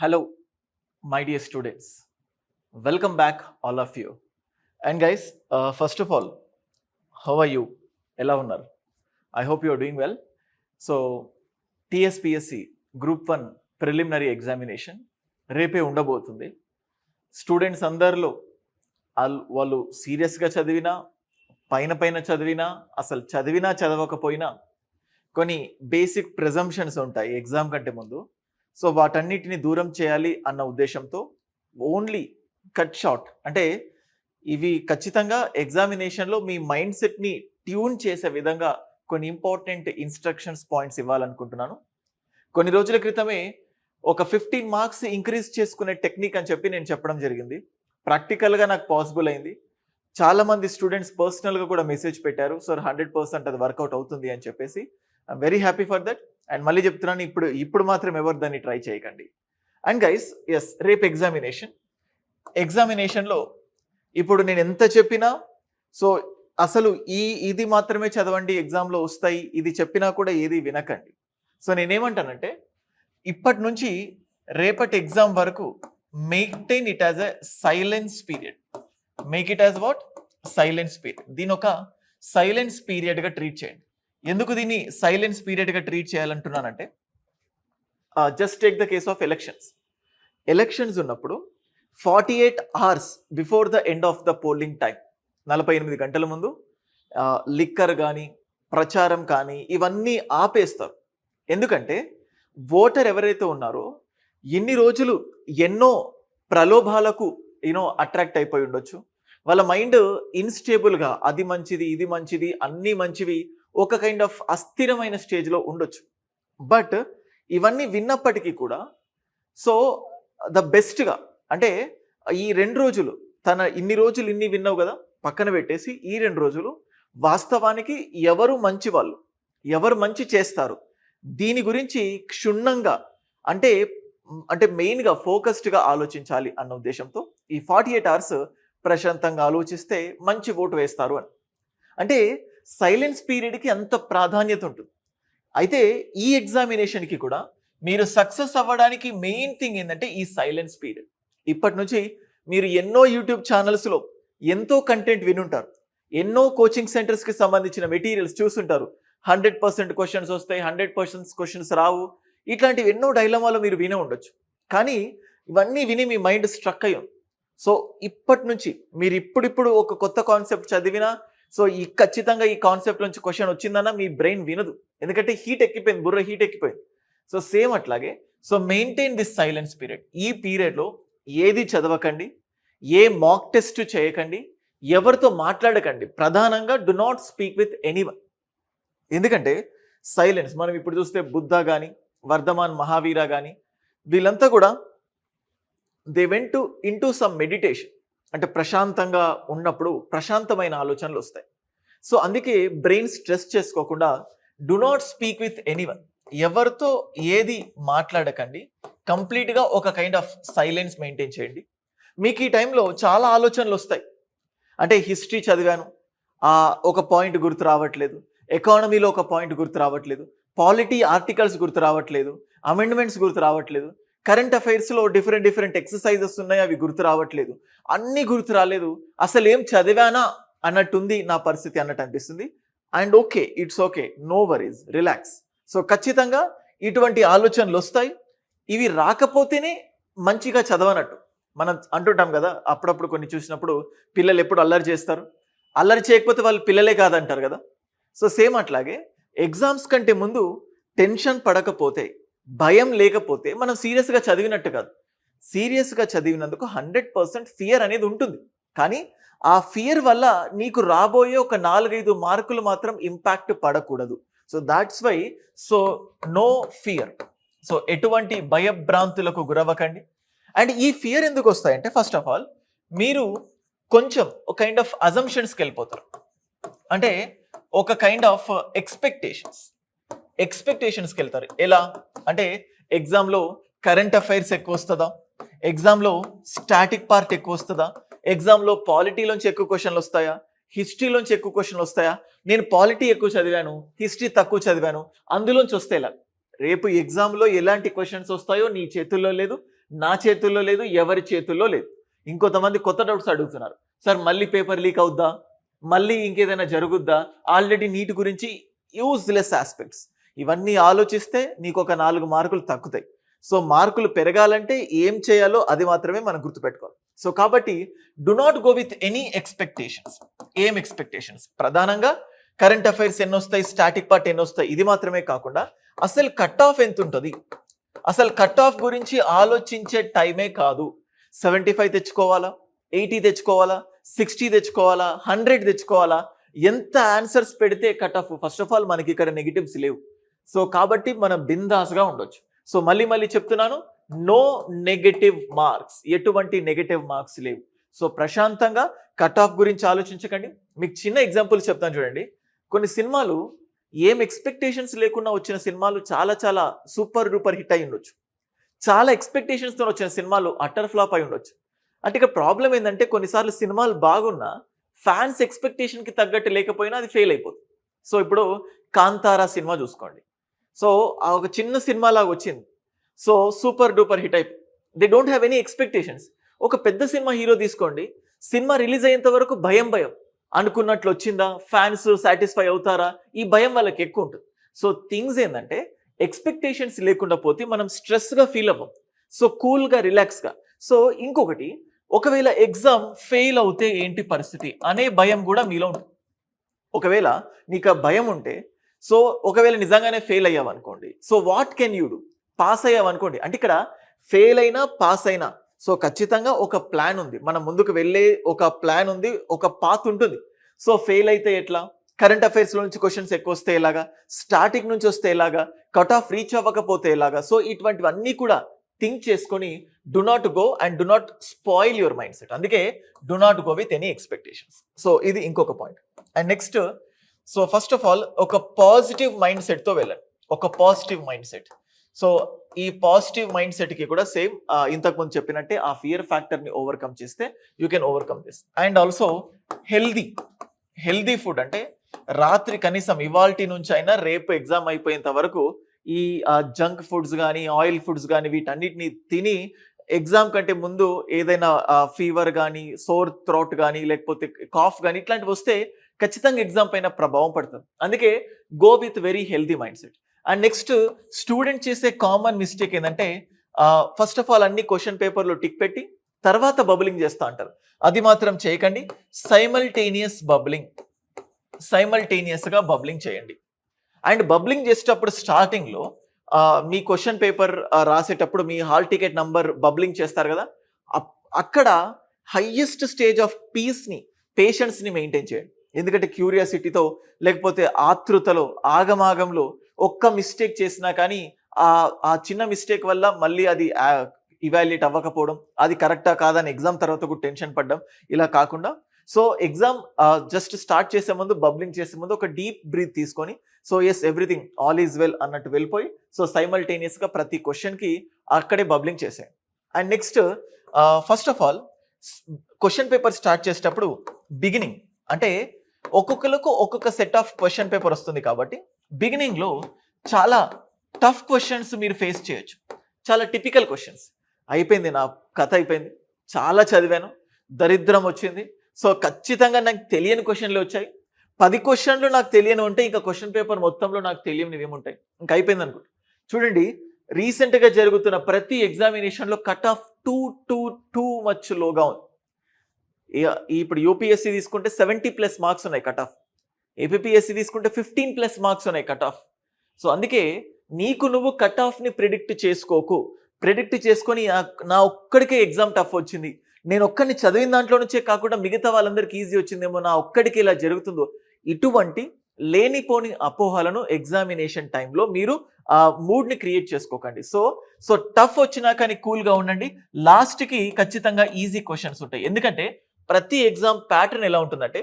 Hello my dear students welcome back all of you and guys first of all how are you ఎలా ఉన్నారు? I hope you are doing well so TSPSC group one preliminary examination రేపే ఉండబోతుంది. Students అందరిలో వాళ్ళు వాళ్ళు సీరియస్గా చదివినా పైన పైన చదివినా అసలు చదివినా చదవకపోయినా కొన్ని బేసిక్ ప్రెజంప్షన్స్ ఉంటాయి ఎగ్జామ్ కంటే ముందు. సో వాటన్నిటిని దూరం చేయాలి అన్న ఉద్దేశంతో ఓన్లీ కట్ షార్ట్ అంటే ఇవి ఖచ్చితంగా ఎగ్జామినేషన్లో మీ మైండ్ సెట్ని ట్యూన్ చేసే విధంగా కొన్ని ఇంపార్టెంట్ ఇన్స్ట్రక్షన్స్ పాయింట్స్ ఇవ్వాలనుకుంటున్నాను. కొన్ని రోజుల క్రితమే ఒక ఫిఫ్టీన్ మార్క్స్ ఇంక్రీజ్ చేసుకునే టెక్నిక్ అని చెప్పి నేను చెప్పడం జరిగింది. ప్రాక్టికల్గా నాకు పాసిబుల్ అయింది. చాలా మంది స్టూడెంట్స్ పర్సనల్గా కూడా మెసేజ్ పెట్టారు సార్ హండ్రెడ్ పర్సెంట్ అది వర్కౌట్ అవుతుంది అని చెప్పేసి. I'm very happy for that. And మళ్ళీ చెప్తున్నాను ఇప్పుడు ఇప్పుడు మాత్రం ఎవరు దాన్ని ట్రై చేయకండి. అండ్ గైస్ ఎస్ రేపు ఎగ్జామినేషన్. ఎగ్జామినేషన్లో ఇప్పుడు నేను ఎంత చెప్పినా సో అసలు ఈ ఇది మాత్రమే చదవండి ఎగ్జామ్లో వస్తాయి ఇది చెప్పినా కూడా ఏది వినకండి. సో నేనేమంటానంటే ఇప్పటి నుంచి రేపటి ఎగ్జామ్ వరకు maintain it as a silence period. Make it as what? Silence period. దీని ఒక సైలెన్స్ పీరియడ్గా ట్రీట్ చేయండి. ఎందుకు దీన్ని సైలెన్స్ పీరియడ్గా treat చేయాలంటున్నానంటే just take the case of elections elections ఉన్నప్పుడు forty eight hours before the end of the polling time నలభై ఎనిమిది గంటల ముందు లిక్కర్ కానీ ప్రచారం కానీ ఇవన్నీ ఆపేస్తారు. ఎందుకంటే ఓటర్ ఎవరైతే ఉన్నారో ఎన్ని రోజులు ఎన్నో ప్రలోభాలకు యూనో అట్రాక్ట్ అయిపోయి ఉండొచ్చు. వాళ్ళ మైండ్ ఇన్స్టేబుల్గా అది మంచిది ఇది మంచిది అన్నీ మంచివి ఒక కైండ్ ఆఫ్ అస్థిరమైన స్టేజ్లో ఉండొచ్చు. బట్ ఇవన్నీ విన్నప్పటికీ కూడా సో ద బెస్ట్గా అంటే ఈ రెండు రోజులు తన ఇన్ని రోజులు ఇన్ని విన్నావు కదా పక్కన పెట్టేసి ఈ రెండు రోజులు వాస్తవానికి ఎవరు మంచి వాళ్ళు ఎవరు మంచి చేస్తారు దీని గురించి క్షుణ్ణంగా అంటే అంటే మెయిన్గా ఫోకస్డ్గా ఆలోచించాలి అన్న ఉద్దేశంతో ఈ ఫార్టీ ఎయిట్ అవర్స్ ప్రశాంతంగా ఆలోచిస్తే మంచి ఓటు వేస్తారు అని. అంటే సైలెన్స్ పీరియడ్కి ఎంత ప్రాధాన్యత ఉంటుంది? అయితే ఈ ఎగ్జామినేషన్కి కూడా మీరు సక్సెస్ అవ్వడానికి మెయిన్ థింగ్ ఏంటంటే ఈ సైలెన్స్ పీరియడ్. ఇప్పటి నుంచి మీరు ఎన్నో యూట్యూబ్ ఛానల్స్లో ఎంతో కంటెంట్ వినుంటారు. ఎన్నో కోచింగ్ సెంటర్స్కి సంబంధించిన మెటీరియల్స్ చూసుంటారు. హండ్రెడ్ పర్సెంట్ క్వశ్చన్స్ వస్తాయి హండ్రెడ్ పర్సెంట్ క్వశ్చన్స్ రావు. ఇట్లాంటివి ఎన్నో డైలమాలో మీరు వినే ఉండొచ్చు. కానీ ఇవన్నీ విని మీ మైండ్ స్ట్రక్ అయ్యి. సో ఇప్పటి నుంచి మీరు ఇప్పుడిప్పుడు ఒక కొత్త కాన్సెప్ట్ చదివినా సో ఈ ఖచ్చితంగా ఈ కాన్సెప్ట్ నుంచి క్వశ్చన్ వచ్చిందన్న మీ బ్రెయిన్ వినదు. ఎందుకంటే హీట్ ఎక్కిపోయింది బుర్ర హీట్ ఎక్కిపోయింది. సో సేమ్ అట్లాగే so maintain this silence period. ఈ పీరియడ్లో ఏది చదవకండి ఏ మాక్ టెస్ట్ చేయకండి ఎవరితో మాట్లాడకండి ప్రధానంగా do not speak with anyone. ఎందుకంటే సైలెన్స్ మనం ఇప్పుడు చూస్తే బుద్ధ కానీ వర్ధమాన్ మహావీర కానీ వీళ్ళంతా కూడా they went to into some meditation. అంటే ప్రశాంతంగా ఉన్నప్పుడు ప్రశాంతమైన ఆలోచనలు వస్తాయి. సో అందుకే బ్రెయిన్ స్ట్రెస్ చేసుకోకుండా do not speak with anyone. ఎవరితో ఏది మాట్లాడకండి కంప్లీట్గా ఒక కైండ్ ఆఫ్ సైలెన్స్ మెయింటైన్ చేయండి. మీకు ఈ టైంలో చాలా ఆలోచనలు వస్తాయి. అంటే హిస్టరీ చదివాను ఆ ఒక పాయింట్ గుర్తు రావట్లేదు ఎకానమీలో ఒక పాయింట్ గుర్తు రావట్లేదు పాలిటీ ఆర్టికల్స్ గుర్తు రావట్లేదు అమెండ్మెంట్స్ గుర్తు రావట్లేదు కరెంట్ అఫైర్స్లో డిఫరెంట్ డిఫరెంట్ ఎక్సర్సైజెస్ ఉన్నాయి అవి గుర్తు రావట్లేదు. అన్నీ గుర్తు రాలేదు. అసలు ఏం చదివానా అన్నట్టుంది నా పరిస్థితి అన్నట్టు అనిపిస్తుంది. And okay it's okay. No worries. Relax. So ఖచ్చితంగా ఇటువంటి ఆలోచనలు వస్తాయి. ఇవి రాకపోతేనే మంచిగా చదవనట్టు. మనం అంటుంటాం కదా అప్పుడప్పుడు కొన్ని చూసినప్పుడు పిల్లలు ఎప్పుడు అల్లరి చేస్తారు? అల్లరి చేయకపోతే వాళ్ళు పిల్లలే కాదంటారు కదా. సో సేమ్ అట్లాగే ఎగ్జామ్స్ కంటే ముందు టెన్షన్ పడకపోతే భయం లేకపోతే మనం సీరియస్గా చదివినట్టు కాదు. సీరియస్గా చదివినందుకు హండ్రెడ్ పర్సెంట్ ఫియర్ అనేది ఉంటుంది. కానీ ఆ ఫియర్ వల్ల నీకు రాబోయే ఒక నాలుగైదు మార్కులు మాత్రం ఇంపాక్ట్ పడకూడదు. So that's why so no fear. So ఎటువంటి భయభ్రాంతులకు గురవ్వకండి. అండ్ ఈ ఫియర్ ఎందుకు వస్తాయంటే ఫస్ట్ ఆఫ్ ఆల్ మీరు కొంచెం ఒక కైండ్ ఆఫ్ అజంప్షన్స్కి వెళ్ళిపోతారు. అంటే ఒక కైండ్ ఆఫ్ ఎక్స్పెక్టేషన్స్. ఎక్స్పెక్టేషన్స్కి వెళ్తారు. ఎలా? అంటే ఎగ్జామ్లో కరెంట్ అఫైర్స్ ఎక్కువ వస్తుందా? ఎగ్జామ్లో స్టాటిక్ పార్ట్ ఎక్కువ వస్తుందా? ఎగ్జామ్లో పాలిటీలోంచి ఎక్కువ క్వశ్చన్లు వస్తాయా? హిస్టరీలోంచి ఎక్కువ క్వశ్చన్లు వస్తాయా? నేను పాలిటీ ఎక్కువ చదివాను హిస్టరీ తక్కువ చదివాను అందులోంచి వస్తే ఎలా రేపు ఎగ్జామ్లో ఎలాంటి క్వశ్చన్స్ వస్తాయో నీ చేతుల్లో లేదు నా చేతుల్లో లేదు ఎవరి చేతుల్లో లేదు. ఇంకొంతమంది కొత్త డౌట్స్ అడుగుతున్నారు. సార్ మళ్ళీ పేపర్ లీక్ అవుద్దా? మళ్ళీ ఇంకేదైనా జరుగుద్దా? ఆల్రెడీ నీటి గురించి యూజ్లెస్ ఆస్పెక్ట్స్ ఇవన్నీ ఆలోచిస్తే నీకు ఒక నాలుగు మార్కులు తగ్గుతాయి. సో మార్కులు పెరగాలంటే ఏం చేయాలో అది మాత్రమే మనం గుర్తుపెట్టుకోవాలి. సో కాబట్టి do not go with any expectations ఏం ఎక్స్పెక్టేషన్స్ ప్రధానంగా కరెంట్ అఫైర్స్ ఎన్ని వస్తాయి స్టాటిక్ పార్ట్ ఎన్ని వస్తాయి ఇది మాత్రమే కాకుండా అసలు కట్ ఆఫ్ ఎంత ఉంటుంది అసలు కట్ ఆఫ్ గురించి ఆలోచించే టైమే కాదు. సెవెంటీ ఫైవ్ తెచ్చుకోవాలా? ఎయిటీ తెచ్చుకోవాలా? సిక్స్టీ తెచ్చుకోవాలా? హండ్రెడ్ తెచ్చుకోవాలా? ఎంత ఆన్సర్స్ పెడితే cut off first of all మనకి ఇక్కడ నెగిటివ్స్ లేవు. సో కాబట్టి మనం బిందాస్గా ఉండొచ్చు. సో మళ్ళీ మళ్ళీ చెప్తున్నాను నో నెగటివ్ మార్క్స్ ఎటువంటి నెగటివ్ మార్క్స్ లేవు. సో ప్రశాంతంగా కట్ ఆఫ్ గురించి ఆలోచించకండి. మీకు చిన్న ఎగ్జాంపుల్ చెప్తాను చూడండి. కొన్ని సినిమాలు ఏం ఎక్స్పెక్టేషన్స్ లేకుండా వచ్చిన సినిమాలు చాలా చాలా సూపర్ డూపర్ హిట్ అయి ఉండొచ్చు. చాలా ఎక్స్పెక్టేషన్స్తో వచ్చిన సినిమాలు అటర్ ఫ్లాప్ అయి ఉండొచ్చు. అంటే ఇక ప్రాబ్లం ఏంటంటే కొన్నిసార్లు సినిమాలు బాగున్నా ఫ్యాన్స్ ఎక్స్పెక్టేషన్కి తగ్గట్టు లేకపోయినా అది ఫెయిల్ అయిపోతుంది. సో ఇప్పుడు కాంతారా సినిమా చూసుకోండి. సో ఆ ఒక చిన్న సినిమా లాగా వచ్చింది. సో సూపర్ డూపర్ హిట్ అయిపోయి they don't have any expectations ఒక పెద్ద సినిమా హీరో తీసుకోండి. సినిమా రిలీజ్ అయ్యేంత వరకు భయం భయం. అనుకున్నట్లు వచ్చిందా? ఫ్యాన్స్ సాటిస్ఫై అవుతారా? ఈ భయం వాళ్ళకి ఎక్కువ ఉంటుంది. సో థింగ్స్ ఏంటంటే ఎక్స్పెక్టేషన్స్ లేకుండా పోతే మనం స్ట్రెస్గా ఫీల్ అవ్వం. సో కూల్గా రిలాక్స్గా సో ఇంకొకటి ఒకవేళ ఎగ్జామ్ ఫెయిల్ అవుతే ఏంటి పరిస్థితి? అనే భయం కూడా మీలో ఉంటుంది. ఒకవేళ నీకు ఆ భయం ఉంటే సో ఒకవేళ నిజంగానే ఫెయిల్ అయ్యావు అనుకోండి so what can you do pass అయ్యావు అనుకోండి అంటే ఇక్కడ ఫెయిల్ అయినా పాస్ అయినా సో ఖచ్చితంగా ఒక ప్లాన్ ఉంది. మనం ముందుకు వెళ్ళే ఒక ప్లాన్ ఉంది ఒక పాత్ ఉంటుంది. సో ఫెయిల్ అయితే ఎట్లా? కరెంట్ అఫైర్స్లో నుంచి క్వశ్చన్స్ ఎక్కువ వస్తే ఎలాగా? స్టార్టింగ్ నుంచి వస్తే ఎలాగా? కట్ ఆఫ్ రీచ్ అవ్వకపోతే ఎలాగా? సో ఇటువంటివన్నీ కూడా థింక్ చేసుకొని do not go and do not spoil your mind set అందుకే do not go with any expectations so ఇది ఇంకొక point and next so first of all ఒక పాజిటివ్ మైండ్ సెట్తో వెళ్ళండి. ఒక పాజిటివ్ మైండ్ సెట్ సో ఈ positive mind సెట్కి కూడా సేమ్ ఇంతకుముందు చెప్పినట్టే ఆ ఫియర్ ఫ్యాక్టర్ని ఓవర్కమ్ చేస్తే you can overcome this and also healthy healthy food అంటే రాత్రి కనీసం ఇవాల్టి నుంచి అయినా రేపు ఎగ్జామ్ అయిపోయేంత వరకు ఈ జంక్ ఫుడ్స్ కానీ ఆయిల్ ఫుడ్స్ కానీ వీటన్నిటిని తిని ఎగ్జామ్ కంటే ముందు ఏదైనా ఫీవర్ కానీ సోర్ థ్రోట్ కానీ లేకపోతే కాఫ్ కానీ ఇట్లాంటివి వస్తే ఖచ్చితంగా ఎగ్జామ్ పైన ప్రభావం పడుతుంది. అందుకే go with very healthy mind set and next student చేసే కామన్ మిస్టేక్ ఏంటంటే ఫస్ట్ ఆఫ్ ఆల్ అన్ని క్వశ్చన్ పేపర్లో టిక్ పెట్టి తర్వాత బబులింగ్ చేస్తా అంటారు. అది మాత్రం చేయకండి. సైమల్టేనియస్ బబ్లింగ్ సైమల్టేనియస్గా బబ్లింగ్ చేయండి. అండ్ బబ్లింగ్ చేసేటప్పుడు స్టార్టింగ్లో మీ క్వశ్చన్ పేపర్ రాసేటప్పుడు మీ హాల్ టికెట్ నంబర్ బబ్లింగ్ చేస్తారు కదా. అక్కడ హయ్యెస్ట్ స్టేజ్ ఆఫ్ పీస్ని పేషెన్స్ని మెయింటైన్ చేయండి. ఎందుకంటే క్యూరియాసిటీతో లేకపోతే ఆతృతలో ఆగమాగంలో ఒక్క మిస్టేక్ చేసినా కానీ ఆ ఆ చిన్న మిస్టేక్ వల్ల మళ్ళీ అది ఇవాల్యుయేట్ అవ్వకపోవడం అది కరెక్టా కాదని ఎగ్జామ్ తర్వాత కూడా టెన్షన్ పడ్డం ఇలా కాకుండా. సో ఎగ్జామ్ జస్ట్ స్టార్ట్ చేసే ముందు బబ్లింగ్ చేసే ముందు ఒక డీప్ బ్రీత్ తీసుకొని so yes everything all is well అన్నట్టు వెళ్ళిపోయి సో సైమల్టేనియస్గా ప్రతి క్వశ్చన్కి అక్కడే బబ్లింగ్ చేసాయి and next first of all question paper start చేసేటప్పుడు బిగినింగ్ అంటే ఒక్కొక్కరికి ఒక్కొక్క సెట్ ఆఫ్ క్వశ్చన్ పేపర్ వస్తుంది కాబట్టి బిగినింగ్లో చాలా టఫ్ క్వశ్చన్స్ మీరు ఫేస్ చేయొచ్చు. చాలా టిపికల్ క్వశ్చన్స్ అయిపోయింది నా కథ అయిపోయింది. చాలా చదివాను. దరిద్రం వచ్చింది. సో ఖచ్చితంగా నాకు తెలియని క్వశ్చన్లు వచ్చాయి. పది క్వశ్చన్లు నాకు తెలియని ఉంటే ఇంకా క్వశ్చన్ పేపర్ మొత్తంలో నాకు తెలియనివి ఏముంటాయి ఇంకా అయిపోయింది అనుకుంటా చూడండి రీసెంట్గా జరుగుతున్న ప్రతి ఎగ్జామినేషన్లో cut off too too too much లోగా ఉంది. ఇప్పుడు యూపీఎస్సీ తీసుకుంటే సెవెంటీ ప్లస్ మార్క్స్ ఉన్నాయి కట్ ఆఫ్ ఏపీఎస్సీ తీసుకుంటే ఫిఫ్టీన్ ప్లస్ మార్క్స్ ఉన్నాయి కట్ ఆఫ్ సో అందుకే నీకు నువ్వు కట్ ఆఫ్ని ప్రిడిక్ట్ చేసుకోకు. ప్రిడిక్ట్ చేసుకొని నా- ఒక్కడికే ఎగ్జామ్ టఫ్ వచ్చింది. నేను ఒక్కడిని చదివిన దాంట్లో నుంచే కాకుండా మిగతా వాళ్ళందరికీ ఈజీ వచ్చిందేమో నా ఒక్కడికి ఇలా జరుగుతుందో. ఇటువంటి లేనిపోని అపోహలను ఎగ్జామినేషన్ టైంలో మీరు ఆ మూడ్ని క్రియేట్ చేసుకోకండి. సో సో టఫ్ వచ్చినా కానీ కూల్గా ఉండండి. లాస్ట్కి ఖచ్చితంగా ఈజీ క్వశ్చన్స్ ఉంటాయి. ఎందుకంటే ప్రతి ఎగ్జామ్ ప్యాటర్న్ ఎలా ఉంటుందంటే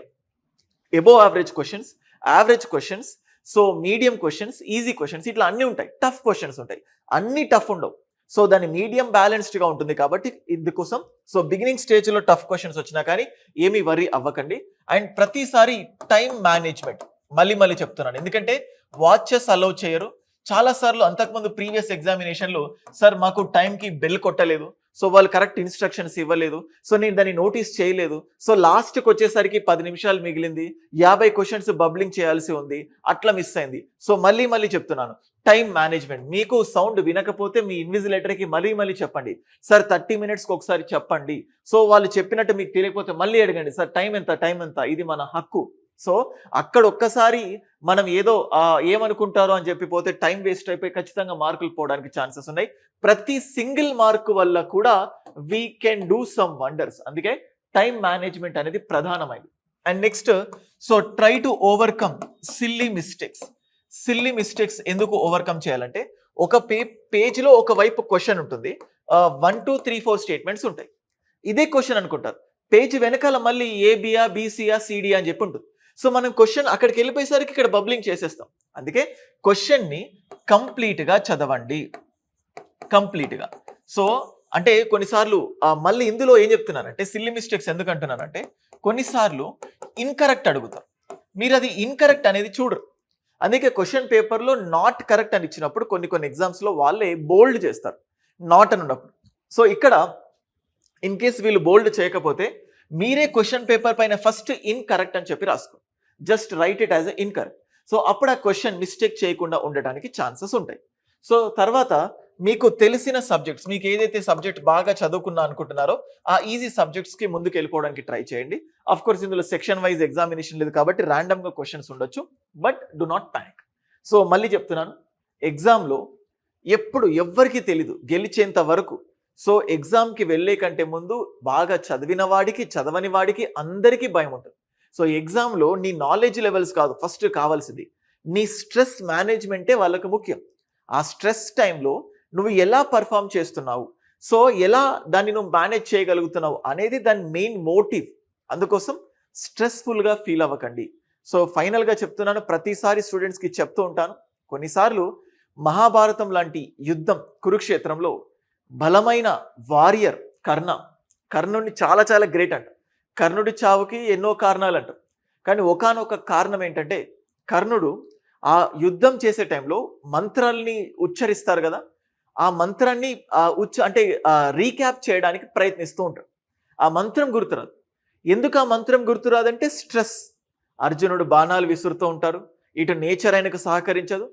above average questions average questions so medium questions easy questions ఇట్లా అన్నీ ఉంటాయి. టఫ్ క్వశ్చన్స్ ఉంటాయి. అన్ని టఫ్ ఉండవు. సో దాని మీడియం బ్యాలెన్స్డ్గా ఉంటుంది కాబట్టి ఇందుకోసం సో బిగినింగ్ స్టేజ్లో టఫ్ క్వశ్చన్స్ వచ్చినా కానీ ఏమీ వరీ అవ్వకండి. అండ్ ప్రతిసారి టైం మేనేజ్మెంట్ మళ్ళీ మళ్ళీ చెప్తున్నాను. ఎందుకంటే వాచెస్ అలౌ చేయరు. చాలా సార్లు అంతకుముందు ప్రీవియస్ ఎగ్జామినేషన్లో సార్ మాకు టైంకి బెల్ కొట్టలేదు. సో వాళ్ళు కరెక్ట్ ఇన్స్ట్రక్షన్స్ ఇవ్వలేదు. సో నేను దాన్ని నోటీస్ చేయలేదు. సో లాస్ట్కి వచ్చేసరికి పది నిమిషాలు మిగిలింది. యాభై క్వశ్చన్స్ బబ్లింగ్ చేయాల్సి ఉంది. అట్లా మిస్ అయింది. సో మళ్ళీ మళ్ళీ చెప్తున్నాను. టైం మేనేజ్మెంట్ మీకు సౌండ్ వినకపోతే మీ ఇన్విజిలేటర్కి మళ్ళీ మళ్ళీ చెప్పండి. సార్ థర్టీ మినిట్స్కి ఒకసారి చెప్పండి. సో వాళ్ళు చెప్పినట్టు మీకు తెలియకపోతే మళ్ళీ అడగండి. సార్ టైం ఎంత? టైం ఎంత? ఇది మన హక్కు. సో అక్కడ ఒక్కసారి మనం ఏదో ఏమనుకుంటారో అని చెప్పి పోతే టైం వేస్ట్ అయిపోయి ఖచ్చితంగా మార్కులు పోవడానికి ఛాన్సెస్ ఉన్నాయి. ప్రతి సింగిల్ మార్క్ వల్ల కూడా we can do some wonders అందుకే టైం మేనేజ్మెంట్ అనేది ప్రధానమైనది. And next so try to overcome silly mistakes silly mistakes ఎందుకు ఓవర్కమ్ చేయాలంటే ఒక పే పేజ్లో ఒక వైపు క్వశ్చన్ ఉంటుంది. One two three four statements ఉంటాయి. ఇదే క్వశ్చన్ అనుకుంటారు. పేజ్ వెనకాల మళ్ళీ ఏబియా బీసీఆ సిడియా అని చెప్పి ఉంటుంది. సో మనం క్వశ్చన్ అక్కడికి వెళ్ళిపోయేసరికి ఇక్కడ బబ్లింగ్ చేసేస్తాం. అందుకే క్వశ్చన్ని కంప్లీట్గా చదవండి. కంప్లీట్గా. సో అంటే కొన్నిసార్లు మళ్ళీ ఇందులో ఏం చెప్తున్నానంటే సిల్లీ మిస్టేక్స్ ఎందుకు అంటున్నానంటే కొన్నిసార్లు ఇన్కరెక్ట్ అడుగుతారు మీరు అది ఇన్కరెక్ట్ అనేది చూడరు. అందుకే క్వశ్చన్ పేపర్లో నాట్ కరెక్ట్ అని ఇచ్చినప్పుడు కొన్ని కొన్ని ఎగ్జామ్స్లో వాళ్ళే బోల్డ్ చేస్తారు. నాట్ అని ఉన్నప్పుడు. సో ఇక్కడ ఇన్ కేస్ వీళ్ళు బోల్డ్ చేయకపోతే మీరే క్వశ్చన్ పేపర్ పైన ఫస్ట్ ఇన్కరెక్ట్ అని చెప్పి రాసుకో. Just write it as a incorrect so అప్పుడు ఆ క్వశ్చన్ మిస్టేక్ చేయకుండా ఉండడానికి ఛాన్సెస్ ఉంటాయి. సో తర్వాత మీకు తెలిసిన సబ్జెక్ట్స్ మీకు ఏదైతే సబ్జెక్ట్ బాగా చదువుకున్నా అనుకుంటున్నారో ఆ ఈజీ సబ్జెక్ట్స్కి ముందుకు వెళ్ళిపోవడానికి ట్రై చేయండి. అఫ్ కోర్స్ ఇందులో సెక్షన్ వైజ్ ఎగ్జామినేషన్ లేదు కాబట్టి ర్యాండమ్గా క్వశ్చన్స్ ఉండొచ్చు but do not panic so మళ్ళీ చెప్తున్నాను ఎగ్జామ్లో ఎప్పుడు ఎవ్వరికీ తెలీదు గెలిచేంత వరకు. సో ఎగ్జామ్కి వెళ్ళే కంటే ముందు బాగా చదివిన వాడికి చదవని వాడికి అందరికీ భయం ఉంటుంది. సో ఎగ్జామ్లో నీ నాలెడ్జ్ లెవెల్స్ కాదు ఫస్ట్ కావాల్సింది. నీ స్ట్రెస్ మేనేజ్మెంటే వాళ్ళకు ముఖ్యం. ఆ స్ట్రెస్ టైంలో నువ్వు ఎలా పర్ఫామ్ చేస్తున్నావు? సో ఎలా దాన్ని నువ్వు మేనేజ్ చేయగలుగుతున్నావు అనేది దాని మెయిన్ మోటివ్ అందుకోసం స్ట్రెస్ఫుల్గా ఫీల్ అవ్వకండి. సో ఫైనల్గా చెప్తున్నాను ప్రతిసారి స్టూడెంట్స్కి చెప్తూ ఉంటాను. కొన్నిసార్లు మహాభారతం లాంటి యుద్ధం కురుక్షేత్రంలో బలమైన వారియర్ కర్ణ కర్ణుడిని చాలా చాలా గ్రేట్ అంట. కర్ణుడి చావుకి ఎన్నో కారణాలు అంటారు కానీ ఒకానొక కారణం ఏంటంటే కర్ణుడు ఆ యుద్ధం చేసే టైంలో మంత్రాల్ని ఉచ్చరిస్తారు కదా? ఆ మంత్రాన్ని ఉచ్చ అంటే రీక్యాప్ చేయడానికి ప్రయత్నిస్తూ ఉంటాడు ఆ మంత్రం గుర్తురాదు. ఎందుకు ఆ మంత్రం గుర్తురాదంటే స్ట్రెస్. అర్జునుడు బాణాలు విసురుతూ ఉంటారు. ఇటు నేచర్ ఆయనకు సహకరించదు.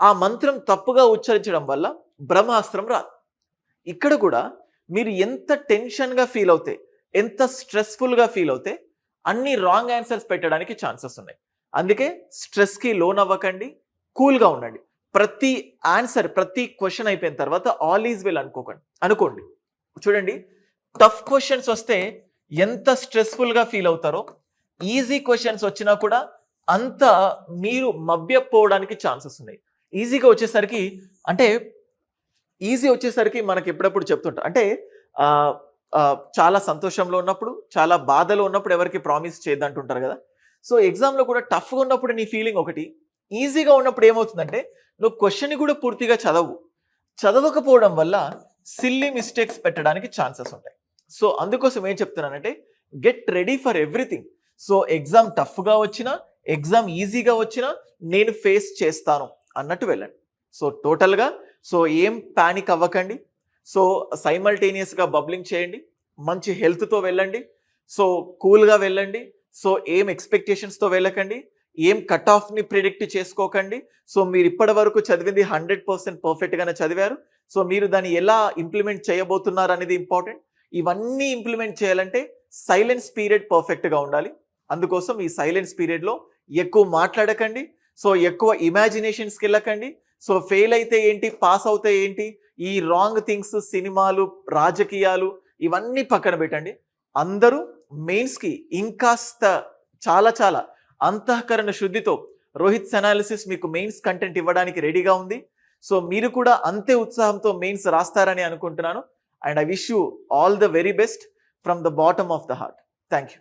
ఆ మంత్రం తప్పుగా ఉచ్చరించడం వల్ల బ్రహ్మాస్త్రం రాదు. ఇక్కడ కూడా మీరు ఎంత టెన్షన్గా ఫీల్ అవుతే ఎంత స్ట్రెస్ఫుల్గా ఫీల్ అవుతే అన్ని రాంగ్ ఆన్సర్స్ పెట్టడానికి ఛాన్సెస్ ఉన్నాయి. అందుకే స్ట్రెస్కి లోన్ అవ్వకండి కూల్గా ఉండండి. ప్రతి ఆన్సర్ ప్రతి క్వశ్చన్ అయిపోయిన తర్వాత ఆల్ ఈజ్ వెల్ అనుకోకండి. అనుకోండి. చూడండి. టఫ్ క్వశ్చన్స్ వస్తే ఎంత స్ట్రెస్ఫుల్గా ఫీల్ అవుతారో ఈజీ క్వశ్చన్స్ వచ్చినా కూడా అంత మీరు మభ్యపోవడానికి ఛాన్సెస్ ఉన్నాయి. ఈజీగా వచ్చేసరికి అంటే ఈజీ వచ్చేసరికి మనకి ఎప్పుడప్పుడు చెప్తుంటాం అంటే చాలా సంతోషంలో ఉన్నప్పుడు చాలా బాధలో ఉన్నప్పుడు ఎవరికి ప్రామిస్ చేయద్దంటుంటారు కదా. సో ఎగ్జామ్లో కూడా టఫ్గా ఉన్నప్పుడు నీ ఫీలింగ్ ఒకటి ఈజీగా ఉన్నప్పుడు ఏమవుతుందంటే నువ్వు క్వశ్చన్ కూడా పూర్తిగా చదవు. చదవకపోవడం వల్ల సిల్లీ మిస్టేక్స్ పెట్టడానికి ఛాన్సెస్ ఉంటాయి. సో అందుకోసం ఏం చెప్తున్నానంటే get ready for everything so exam టఫ్గా వచ్చినా ఎగ్జామ్ ఈజీగా వచ్చినా నేను ఫేస్ చేస్తాను అన్నట్టు వెళ్ళండి. సో టోటల్గా సో ఏం ప్యానిక్ అవ్వకండి. సో సైమల్టేనియస్గా బబ్లింగ్ చేయండి. మంచి హెల్త్తో వెళ్ళండి. సో కూల్గా వెళ్ళండి. సో ఏం ఎక్స్పెక్టేషన్స్తో వెళ్ళకండి. ఏం కట్ ఆఫ్ని ప్రిడిక్ట్ చేసుకోకండి. సో మీరు ఇప్పటి వరకు చదివింది హండ్రెడ్ పర్సెంట్ పర్ఫెక్ట్గానే చదివారు. సో మీరు దాన్ని ఎలా ఇంప్లిమెంట్ చేయబోతున్నారు అనేది ఇంపార్టెంట్ ఇవన్నీ ఇంప్లిమెంట్ చేయాలంటే సైలెన్స్ పీరియడ్ పర్ఫెక్ట్గా ఉండాలి. అందుకోసం ఈ సైలెన్స్ పీరియడ్లో ఎక్కువ మాట్లాడకండి. సో ఎక్కువ ఇమాజినేషన్స్కి వెళ్ళకండి. సో ఫెయిల్ అయితే ఏంటి పాస్ అవుతే ఏంటి ఈ రాంగ్ థింగ్స్ సినిమాలు రాజకీయాలు ఇవన్నీ పక్కన పెట్టండి. అందరూ మెయిన్స్కి ఇంకాస్త చాలా చాలా అంతఃకరణ శుద్ధితో రోహిత్స్ అనాలిసిస్ మీకు మెయిన్స్ కంటెంట్ ఇవ్వడానికి రెడీగా ఉంది. సో మీరు కూడా అంతే ఉత్సాహంతో మెయిన్స్ రాస్తారని అనుకుంటున్నాను. And I wish you all the very best from the bottom of the heart thank you